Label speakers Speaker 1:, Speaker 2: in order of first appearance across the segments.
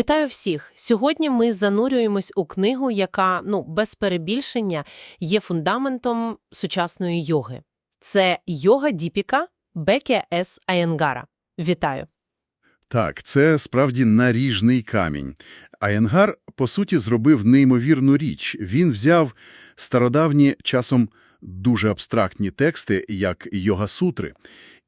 Speaker 1: Вітаю всіх! Сьогодні ми занурюємось у книгу, яка, ну, без перебільшення, є фундаментом сучасної йоги. Це йога Діпіка Бекія С. Аєнгара. Вітаю!
Speaker 2: Так, це справді наріжний камінь. Аєнгар, по суті, зробив неймовірну річ. Він взяв стародавні, часом дуже абстрактні тексти, як Йога-сутри,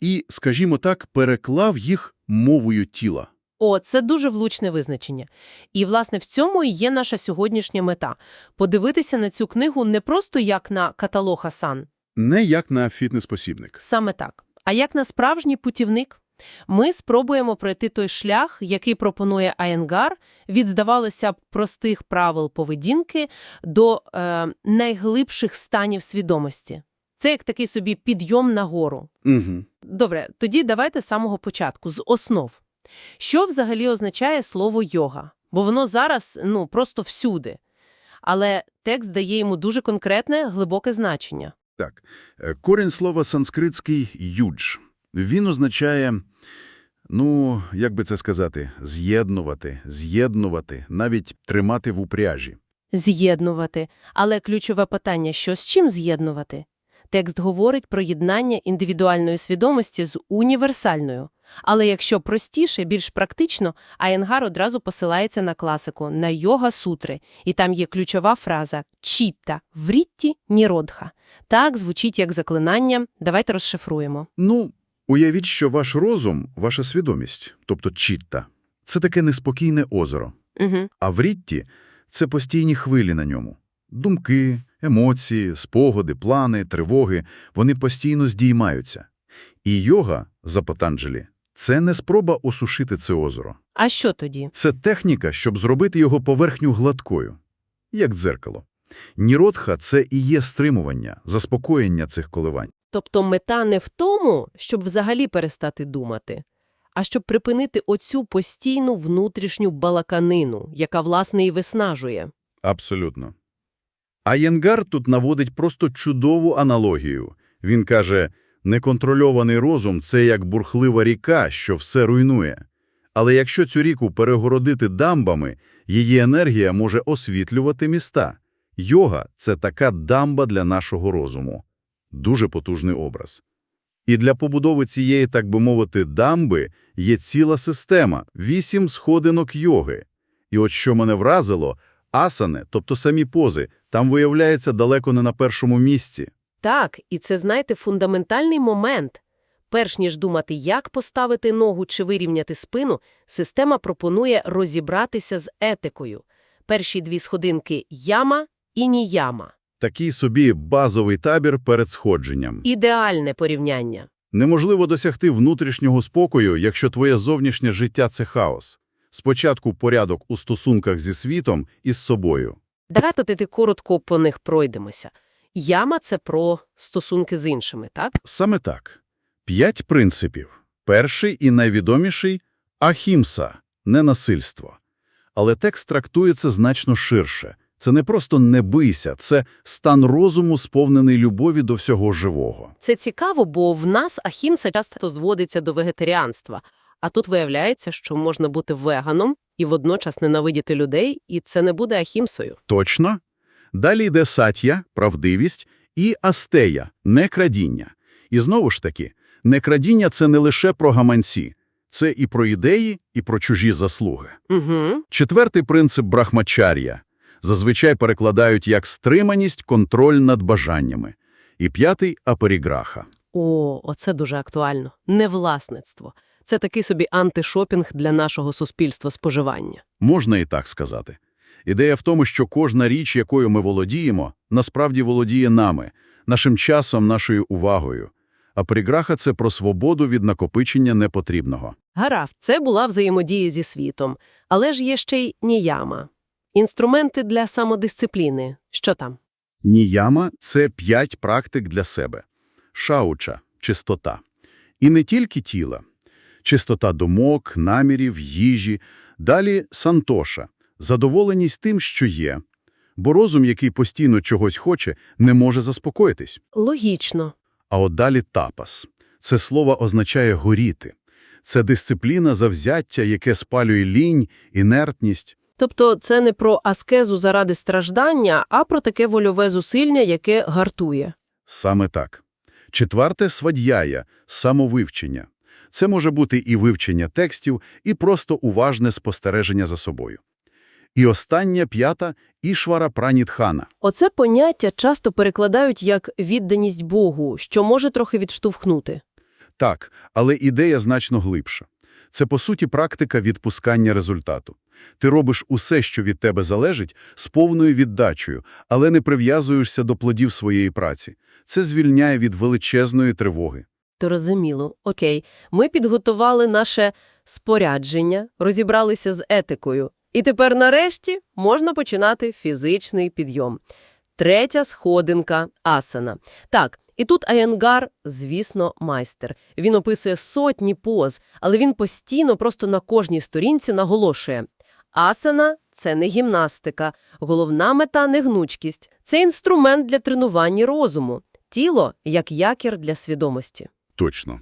Speaker 2: і, скажімо так, переклав їх мовою тіла.
Speaker 1: О, це дуже влучне визначення. І, власне, в цьому і є наша сьогоднішня мета – подивитися на цю книгу не просто як на каталог Асан,
Speaker 2: Не як на фітнес-посібник.
Speaker 1: саме так, а як на справжній путівник. Ми спробуємо пройти той шлях, який пропонує Аєнгар, від, здавалося б, простих правил поведінки до е, найглибших станів свідомості. Це як такий собі підйом нагору.
Speaker 2: Угу.
Speaker 1: Добре, тоді давайте з самого початку, з основ. Що взагалі означає слово «йога»? Бо воно зараз, ну, просто всюди. Але текст дає йому дуже конкретне, глибоке значення.
Speaker 2: Так, е, корінь слова санскритський «юдж». Він означає, ну, як би це сказати, з'єднувати, з'єднувати, навіть тримати в упряжі.
Speaker 1: З'єднувати. Але ключове питання – що з чим з'єднувати? Текст говорить про єднання індивідуальної свідомості з універсальною. Але якщо простіше, більш практично, Аєнгар одразу посилається на класику, на йога-сутри, і там є ключова фраза «чітта, врітті, ніродха». Так звучить як заклинання, давайте розшифруємо.
Speaker 2: Ну, уявіть, що ваш розум – ваша свідомість, тобто чітта. Це таке неспокійне озеро.
Speaker 1: Угу.
Speaker 2: А врітті – це постійні хвилі на ньому. Думки, емоції, спогади, плани, тривоги – вони постійно здіймаються. І йога, за Патанджелі, це не спроба осушити це озеро.
Speaker 1: А що тоді?
Speaker 2: Це техніка, щоб зробити його поверхню гладкою, як дзеркало. Ніродха – це і є стримування, заспокоєння цих коливань.
Speaker 1: Тобто мета не в тому, щоб взагалі перестати думати, а щоб припинити оцю постійну внутрішню балаканину, яка, власне, і виснажує.
Speaker 2: Абсолютно. А Єнгар тут наводить просто чудову аналогію. Він каже, неконтрольований розум – це як бурхлива ріка, що все руйнує. Але якщо цю ріку перегородити дамбами, її енергія може освітлювати міста. Йога – це така дамба для нашого розуму. Дуже потужний образ. І для побудови цієї, так би мовити, дамби є ціла система – вісім сходинок йоги. І от що мене вразило – асани, тобто самі пози, там виявляється далеко не на першому місці.
Speaker 1: Так, і це, знаєте, фундаментальний момент. Перш ніж думати, як поставити ногу чи вирівняти спину, система пропонує розібратися з етикою. Перші дві сходинки – яма і ніяма.
Speaker 2: Такий собі базовий табір перед сходженням.
Speaker 1: Ідеальне порівняння.
Speaker 2: Неможливо досягти внутрішнього спокою, якщо твоє зовнішнє життя – це хаос. Спочатку порядок у стосунках зі світом і з собою.
Speaker 1: Давайте коротко по них пройдемося. Яма – це про стосунки з іншими, так?
Speaker 2: Саме так. П'ять принципів. Перший і найвідоміший – ахімса – ненасильство. Але текст трактується значно ширше. Це не просто «не бийся», це стан розуму, сповнений любові до всього живого.
Speaker 1: Це цікаво, бо в нас ахімса часто зводиться до вегетаріанства. А тут виявляється, що можна бути веганом і водночас ненавидіти людей, і це не буде ахімсою.
Speaker 2: Точно? Далі йде сатія – правдивість, і астея – некрадіння. І знову ж таки, некрадіння – це не лише про гаманці. Це і про ідеї, і про чужі заслуги.
Speaker 1: Угу.
Speaker 2: Четвертий принцип брахмачар'я зазвичай перекладають як стриманість, контроль над бажаннями. І п'ятий – аперіграха.
Speaker 1: О, оце дуже актуально. Невласництво. Це такий собі антишопінг для нашого суспільства споживання.
Speaker 2: Можна і так сказати. Ідея в тому, що кожна річ, якою ми володіємо, насправді володіє нами, нашим часом, нашою увагою. А приграха – це про свободу від накопичення непотрібного.
Speaker 1: Гаразд, це була взаємодія зі світом. Але ж є ще й ніяма. Інструменти для самодисципліни. Що там?
Speaker 2: Ніяма – це п'ять практик для себе. Шауча – чистота. І не тільки тіла. Чистота думок, намірів, їжі. Далі сантоша – задоволеність тим, що є. Бо розум, який постійно чогось хоче, не може заспокоїтись.
Speaker 1: Логічно.
Speaker 2: А от далі тапас. Це слово означає горіти.
Speaker 3: Це дисципліна завзяття, яке спалює лінь, інертність.
Speaker 1: Тобто це не про аскезу заради страждання, а про таке вольове зусилля, яке гартує.
Speaker 3: Саме так. Четверте – свадьяя – самовивчення. Це може бути і вивчення текстів, і просто уважне спостереження за собою. І остання, п'ята – ішвара пранітхана.
Speaker 1: Оце поняття часто перекладають як відданість Богу, що може трохи відштовхнути.
Speaker 3: Так, але ідея значно глибша. Це, по суті, практика відпускання результату. Ти робиш усе, що від тебе залежить, з повною віддачею, але не прив'язуєшся до плодів своєї праці. Це звільняє від величезної тривоги.
Speaker 1: То розуміло. Окей, ми підготували наше спорядження, розібралися з етикою. І тепер нарешті можна починати фізичний підйом. Третя сходинка – асана. Так, і тут Аєнгар, звісно, майстер. Він описує сотні поз, але він постійно просто на кожній сторінці наголошує. Асана – це не гімнастика, головна мета – не гнучкість. Це інструмент для тренування розуму. Тіло – як якір для свідомості.
Speaker 2: Точно.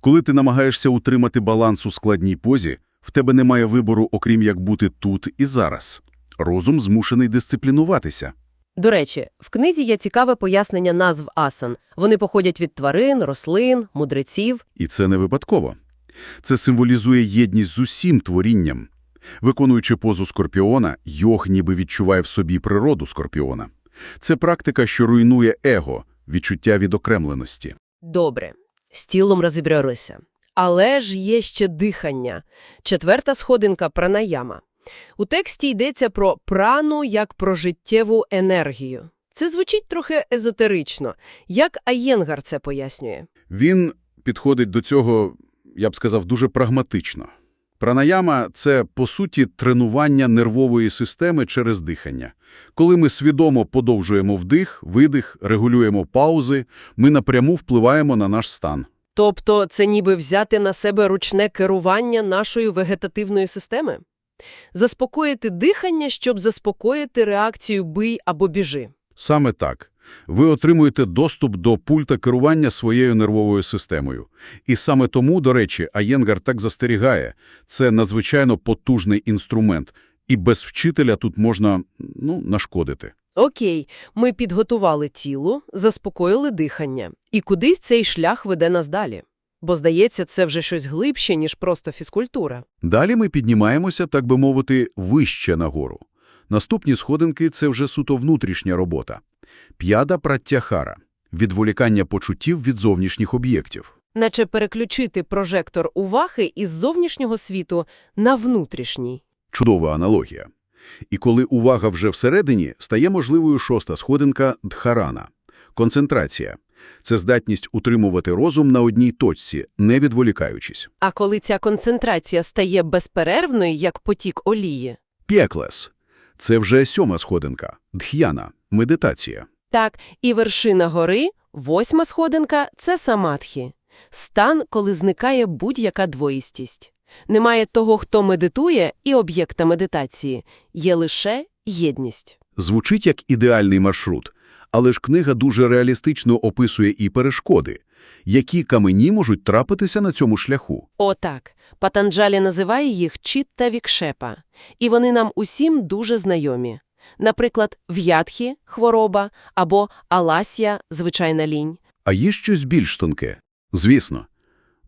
Speaker 2: Коли ти намагаєшся утримати баланс у складній позі, в тебе немає вибору, окрім як бути тут і зараз. Розум змушений дисциплінуватися.
Speaker 1: До речі, в книзі є цікаве пояснення назв асан. Вони походять від тварин, рослин, мудреців.
Speaker 2: І це не випадково. Це символізує єдність з усім творінням. Виконуючи позу скорпіона, йог ніби відчуває в собі природу скорпіона. Це практика, що руйнує его, відчуття відокремленості.
Speaker 1: Добре, з тілом розібралися. Але ж є ще дихання. Четверта сходинка – пранаяма. У тексті йдеться про прану як про життєву енергію. Це звучить трохи езотерично. Як Аєнгар це пояснює?
Speaker 2: Він підходить до цього, я б сказав, дуже прагматично. Пранаяма – це, по суті, тренування нервової системи через дихання. Коли ми свідомо подовжуємо вдих, видих, регулюємо паузи, ми напряму впливаємо на наш стан.
Speaker 1: Тобто це ніби взяти на себе ручне керування нашої вегетативної системи? Заспокоїти дихання, щоб заспокоїти реакцію «бий» або «біжи».
Speaker 2: Саме так. Ви отримуєте доступ до пульта керування своєю нервовою системою. І саме тому, до речі, Аєнгар так застерігає. Це надзвичайно потужний інструмент. І без вчителя тут можна, ну, нашкодити.
Speaker 1: Окей, ми підготували тіло, заспокоїли дихання. І кудись цей шлях веде нас далі? Бо, здається, це вже щось глибше, ніж просто фізкультура.
Speaker 2: Далі ми піднімаємося, так би мовити, вище нагору. Наступні сходинки – це вже суто внутрішня робота. П'яда пратяхара – відволікання почуттів від зовнішніх об'єктів.
Speaker 1: Наче переключити прожектор уваги із зовнішнього світу на внутрішній.
Speaker 2: Чудова аналогія. І коли увага вже всередині, стає можливою шоста сходинка – дхарана – концентрація. Це здатність утримувати розум на одній точці, не відволікаючись.
Speaker 1: А коли ця концентрація стає безперервною, як потік олії?
Speaker 2: П'єклес – це вже сьома сходинка – дх'яна – медитація.
Speaker 1: Так, і вершина гори, восьма сходинка – це самадхі. Стан, коли зникає будь-яка двоїстість. Немає того, хто медитує, і об'єкта медитації. Є лише єдність.
Speaker 2: Звучить як ідеальний маршрут, але ж книга дуже реалістично описує і перешкоди, які камені можуть трапитися на цьому шляху.
Speaker 1: Отак. Патанджалі називає їх чітта вікшепа. І вони нам усім дуже знайомі. Наприклад, в'ятхі – хвороба, або аласія – звичайна лінь.
Speaker 2: А є щось більш тонке? Звісно.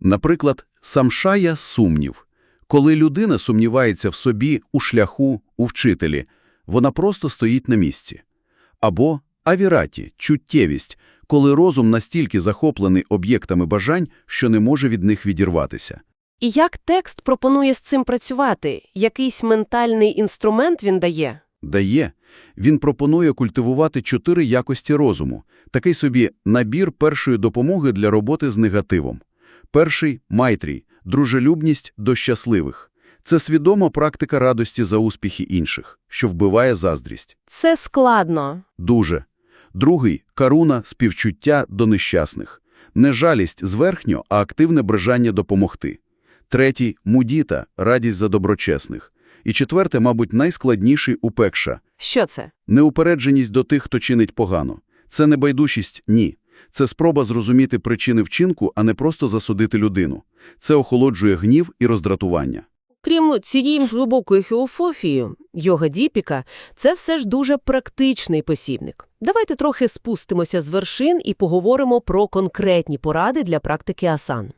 Speaker 2: Наприклад, самшая – сумнів. Коли людина сумнівається в собі, у шляху, у вчителі, вона просто стоїть на місці. Або авіраті – чуттєвість, коли розум настільки захоплений об'єктами бажань, що не може від них відірватися.
Speaker 1: І як текст пропонує з цим працювати? Якийсь ментальний інструмент він дає?
Speaker 2: Дає. Він пропонує культивувати чотири якості розуму, такий собі набір першої допомоги для роботи з негативом. Перший – майтрій, дружелюбність до щасливих. Це свідома практика радості за успіхи інших, що вбиває заздрість.
Speaker 1: Це складно.
Speaker 2: Дуже. Другий – каруна, співчуття до нещасних. Не жалість зверхньо, а активне бажання допомогти. Третій – мудіта, радість за доброчесних. І четверте, мабуть, найскладніший – упекша.
Speaker 1: Що це?
Speaker 2: Неупередженість до тих, хто чинить погано. Це не байдужість – ні. Це спроба зрозуміти причини вчинку, а не просто засудити людину. Це охолоджує гнів і роздратування.
Speaker 1: Крім цієї глибокої філософії, йога Діпіка – це все ж дуже практичний посібник. Давайте трохи спустимося з вершин і поговоримо про конкретні поради для практики асан.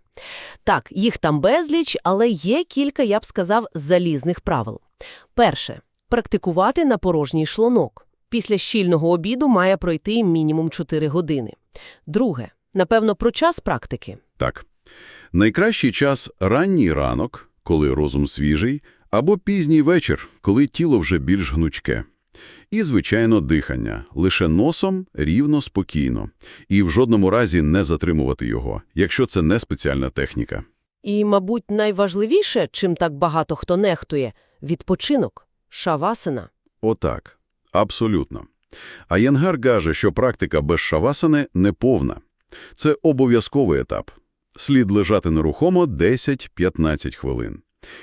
Speaker 1: Так, їх там безліч, але є кілька, я б сказав, залізних правил. Перше – практикувати на порожній шлунок. Після щільного обіду має пройти мінімум 4 години. Друге – напевно, про час практики.
Speaker 2: Так. Найкращий час – ранній ранок, коли розум свіжий, або пізній вечір, коли тіло вже більш гнучке. І, звичайно, дихання. Лише носом, рівно, спокійно. І в жодному разі не затримувати його, якщо це не спеціальна техніка.
Speaker 1: І, мабуть, найважливіше, чим так багато хто нехтує – відпочинок, шавасана.
Speaker 2: Отак. Абсолютно. А Янгар каже, що практика без шавасани неповна. Це обов'язковий етап. Слід лежати нерухомо 10-15 хвилин.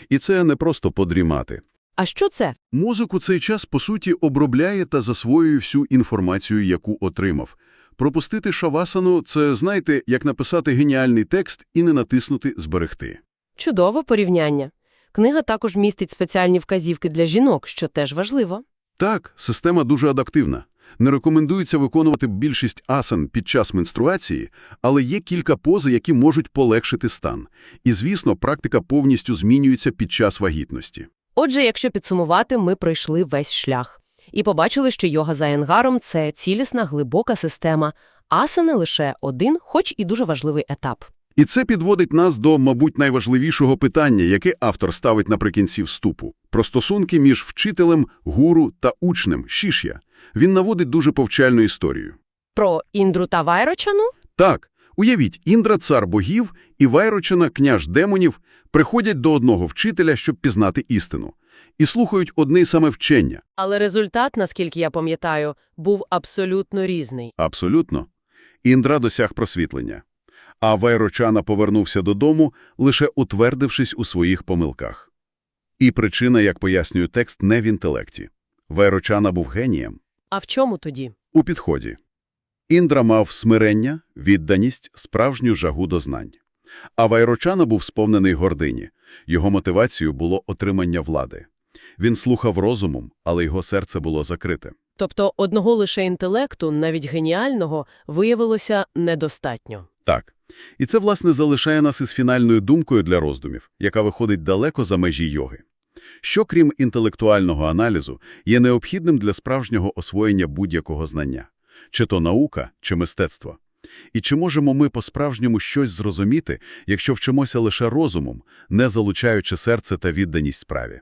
Speaker 2: І це не просто подрімати.
Speaker 1: А що це?
Speaker 2: Мозок у цей час, по суті, обробляє та засвоює всю інформацію, яку отримав. Пропустити шавасану – це, знаєте, як написати геніальний текст і не натиснути «зберегти».
Speaker 1: Чудове порівняння. Книга також містить спеціальні вказівки для жінок, що теж важливо.
Speaker 2: Так, система дуже адаптивна. Не рекомендується виконувати більшість асан під час менструації, але є кілька пози, які можуть полегшити стан. І, звісно, практика повністю змінюється під час вагітності.
Speaker 1: Отже, якщо підсумувати, ми пройшли весь шлях. І побачили, що йога за Енгаром – це цілісна, глибока система, асани – лише один, хоч і дуже важливий етап.
Speaker 2: І це підводить нас до, мабуть, найважливішого питання, яке автор ставить наприкінці вступу – про стосунки між вчителем, гуру та учнем, шіш'я. Він наводить дуже повчальну історію.
Speaker 1: Про Індру та Вайрочану?
Speaker 2: Так, уявіть, Індра – цар богів і Вайрочана – княж демонів приходять до одного вчителя, щоб пізнати істину. І слухають одне й саме вчення.
Speaker 1: Але результат, наскільки я пам'ятаю, був абсолютно різний.
Speaker 2: Абсолютно. Індра досяг просвітлення. А Вайрочана повернувся додому, лише утвердившись у своїх помилках. І причина, як пояснює текст, не в інтелекті. Вайрочана був генієм.
Speaker 1: А в чому тоді?
Speaker 2: У підході. Індра мав смирення, відданість, справжню жагу до знань. А Вайрочана був сповнений гордині. Його мотивацією було отримання влади. Він слухав розумом, але його серце було закрите.
Speaker 1: Тобто одного лише інтелекту, навіть геніального, виявилося недостатньо.
Speaker 2: Так. І це, власне, залишає нас із фінальною думкою для роздумів, яка виходить далеко за межі йоги. Що, крім інтелектуального аналізу, є необхідним для справжнього освоєння будь-якого знання? Чи то наука, чи мистецтво? І чи можемо ми по-справжньому щось зрозуміти, якщо вчимося лише розумом, не залучаючи серце та відданість справі?